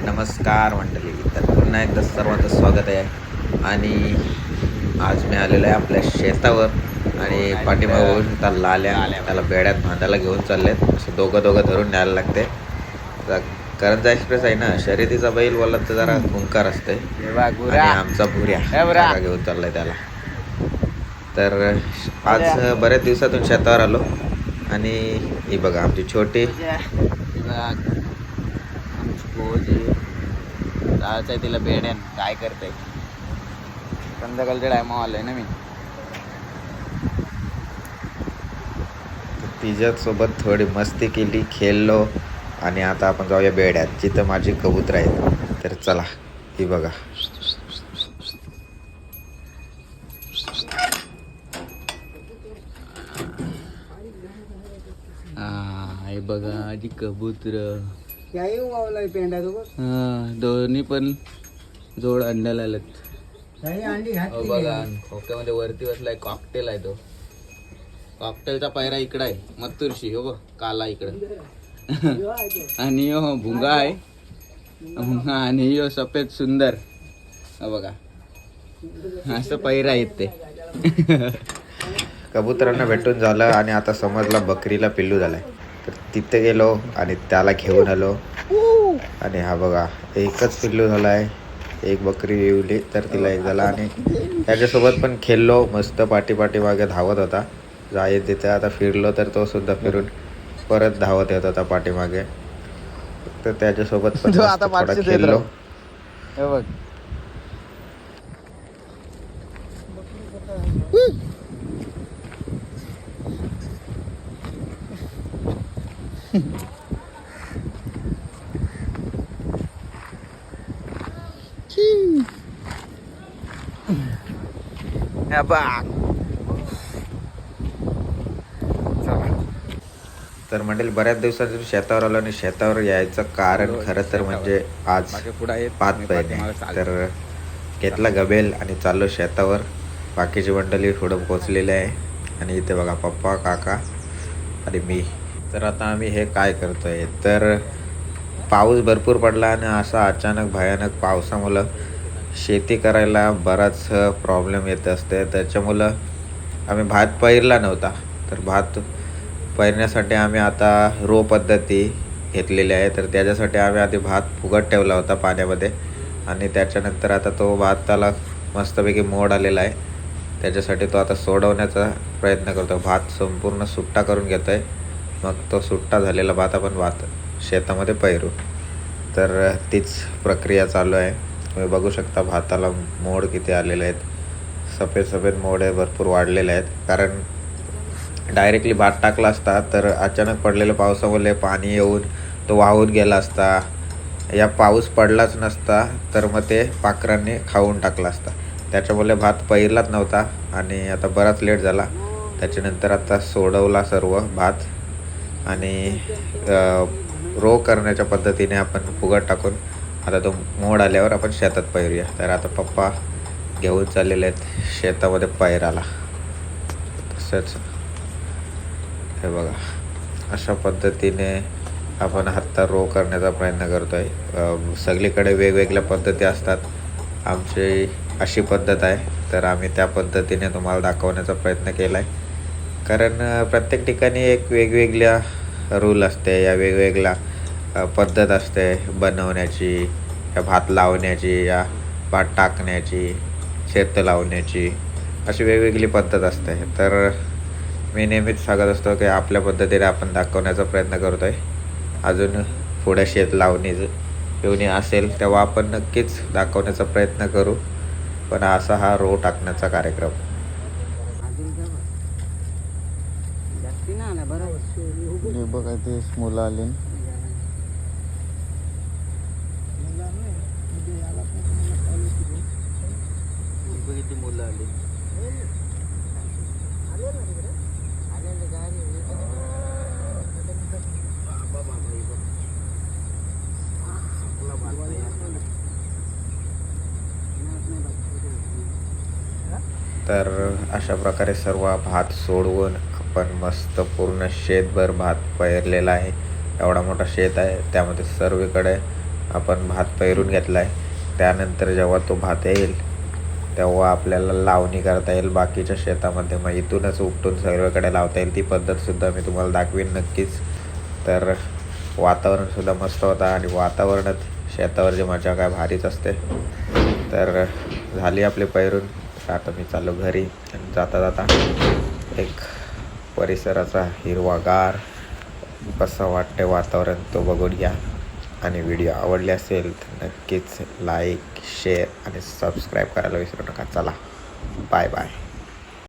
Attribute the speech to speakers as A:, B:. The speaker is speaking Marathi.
A: नमस्कार मंडळी. तर पुन्हा एकदा सर्वांचं स्वागत आहे. आणि आज मी आलेलो आहे आपल्या शेतावर. आणि पाठीमागून त्या लाल्या त्याला बेड्यात बांधायला घेऊन चाललेत. असं दोघं दोघं धरून न्यायला लागते. करंजा एक्सप्रेस आहे ना शर्यतीचा बैल बोलला तर जरा हुंकार असते आणि आमचा भुऱ्या घेऊन चाललाय त्याला. तर आज बऱ्याच दिवसातून शेतावर आलो. आणि ही बघा आमची छोटी
B: जायचंय तिला बेड्यान काय करते. संध्याकाळच्या टायमा आलोय ना मी.
A: तिच्यासोबत थोडी मस्ती केली खेळलो. आणि आता आपण जाऊया बेड्यात जिथं माझी कबूतर आहेत. तर चला ही बघा.
B: हा हे बघा आधी कबूतर.
C: याही वावलाय पेंडा तो बघ
B: दोन्ही पण जोड अंड्याला आलेत.
C: याही अंडी
B: हो
C: घातली
B: बघा खोक्यामध्ये वरती बसलाय कॉकटेल आहे तो. कॉकटेलचा पायरा इकडं आहे मत्तुरशी हो बघ काला इकडं. आणि हो भुंगा आहे. भुंगा आणि यो सफेद सुंदर. हो बघा. असं पैरा आहेत ते.
A: कबुतरांना भेटून झालं आणि आता समजला बकरीला पिल्लू झालाय. तिथे गेलो आणि त्याला घेऊन आलो. आणि हा बघा एकच पिल्लू झालाय. एक बकरी येवली तर तिला एक झाला. आणि त्याच्यासोबत पण खेळलो मस्त पाठी पाठी मागे धावत होता. जाय तिथे आता फिरलो तर तो सुद्धा फिरून परत धावत येत होता पाठीमागे. तर त्याच्यासोबत पण थोडा खेळलो.
B: बघ हे बघ
A: तर मंडळी बऱ्याच दिवसातून शेतावर आलो आणि शेतावर यायचं कारण खरं तर म्हणजे आज पाच
B: मी
A: बहिणी
B: पाठीमागे चालतो.
A: तर घेतला गबेल आणि चाललो शेतावर. बाकीची मंडळी पुढं पोचलेली आहे. आणि इथे बघा पप्पा काका आणि मी. तर आता आम्ही हे काय करतो आहे तर पाऊस भरपूर पडला आणि असा अचानक भयानक पावसामुळं शेती करायला बराच प्रॉब्लेम येत असते. त्याच्यामुळं आम्ही भात पहिरला नव्हता. तर भात पैरण्यासाठी आम्ही आता रो पद्धती घेतलेली आहे. तर त्याच्यासाठी आम्ही आधी भात फुगत ठेवला होता पाण्यामध्ये आणि त्याच्यानंतर आता तो भाताला मस्तपैकी मोड आलेला आहे. त्याच्यासाठी तो आता सोडवण्याचा प्रयत्न करतो भात संपूर्ण सुट्टा करून घेतो आहे मग तो सुट्टा झालेला भात आपण भात शेतामध्ये पैरू तर तीच प्रक्रिया चालू आहे. तुम्ही बघू शकता भाताला मोड किती आलेले आहेत. सफेद सफेद मोड आहे भरपूर वाढलेले आहेत. कारण डायरेक्टली भात टाकला असता तर अचानक पडलेल्या पावसामुळे पाणी येऊन तो वाहून गेला असता. या पाऊस पडलाच नसता तर मग ते पाखरांनी खाऊन टाकला असता. त्याच्यामुळे भात पहिलाच नव्हता आणि आता बराच लेट झाला. त्याच्यानंतर आता सोडवला सर्व भात. आणि रो करण्याच्या पद्धतीने आपण फुगट टाकून आता तो मोड आल्यावर आपण शेतात पैरूया तर आता पप्पा घेऊन चाललेले आहेत शेतामध्ये पैराला तसंच हे बघा अशा पद्धतीने आपण हत्ता रो करण्याचा प्रयत्न करतो आहे सगळीकडे वेगवेगळ्या पद्धती असतात. आमची अशी पद्धत आहे. तर आम्ही त्या पद्धतीने तुम्हाला दाखवण्याचा प्रयत्न केला आहे कारण प्रत्येक ठिकाणी एक वेगवेगळ्या रूल असते. या वेगवेगळ्या पद्धत असते बनवण्याची या भात लावण्याची या भात टाकण्याची शेत लावण्याची अशी वेगवेगळी पद्धत असते. तर मी नेहमीच सांगत असतो की आपल्या पद्धतीने आपण दाखवण्याचा प्रयत्न करतो आहे अजून पुढे शेत लावणी येऊन असेल तेव्हा आपण नक्कीच दाखवण्याचा प्रयत्न करू. पण असा हा रो टाकण्याचा कार्यक्रम.
C: जास्ती ना आला बरोबर.
B: हे बघा ते मुलं आली किती मुलं आली.
A: तर अशा प्रकारे सर्व भात सोडवून पण मस्त पूर्ण शेतभर भात पेरलेला आहे. एवढा मोठा शेत आहे. त्यामध्ये सर्वीकडे आपण भात पेरून घेतला आहे त्यानंतर जेव्हा तो भात येईल तेव्हा आपल्याला लावणी करता येईल बाकीच्या शेतामध्ये. मग इथूनच उपटून सर्वीकडे लावता येईल. ती पद्धतसुद्धा मी तुम्हाला दाखवीन नक्कीच. तर वातावरणसुद्धा मस्त होता आणि वातावरणात शेतावरची मजा काय भारीच असते. तर झाली आपली पैरून. आता मी चाललो घरी. आणि जाता जाता एक परिसराचा हिरवागार कसं वाटते वातावरण तो बघून घ्या. आणि व्हिडिओ आवडले असेल तर नक्कीच लाईक शेअर आणि सबस्क्राईब करायला विसरू नका. चला बाय बाय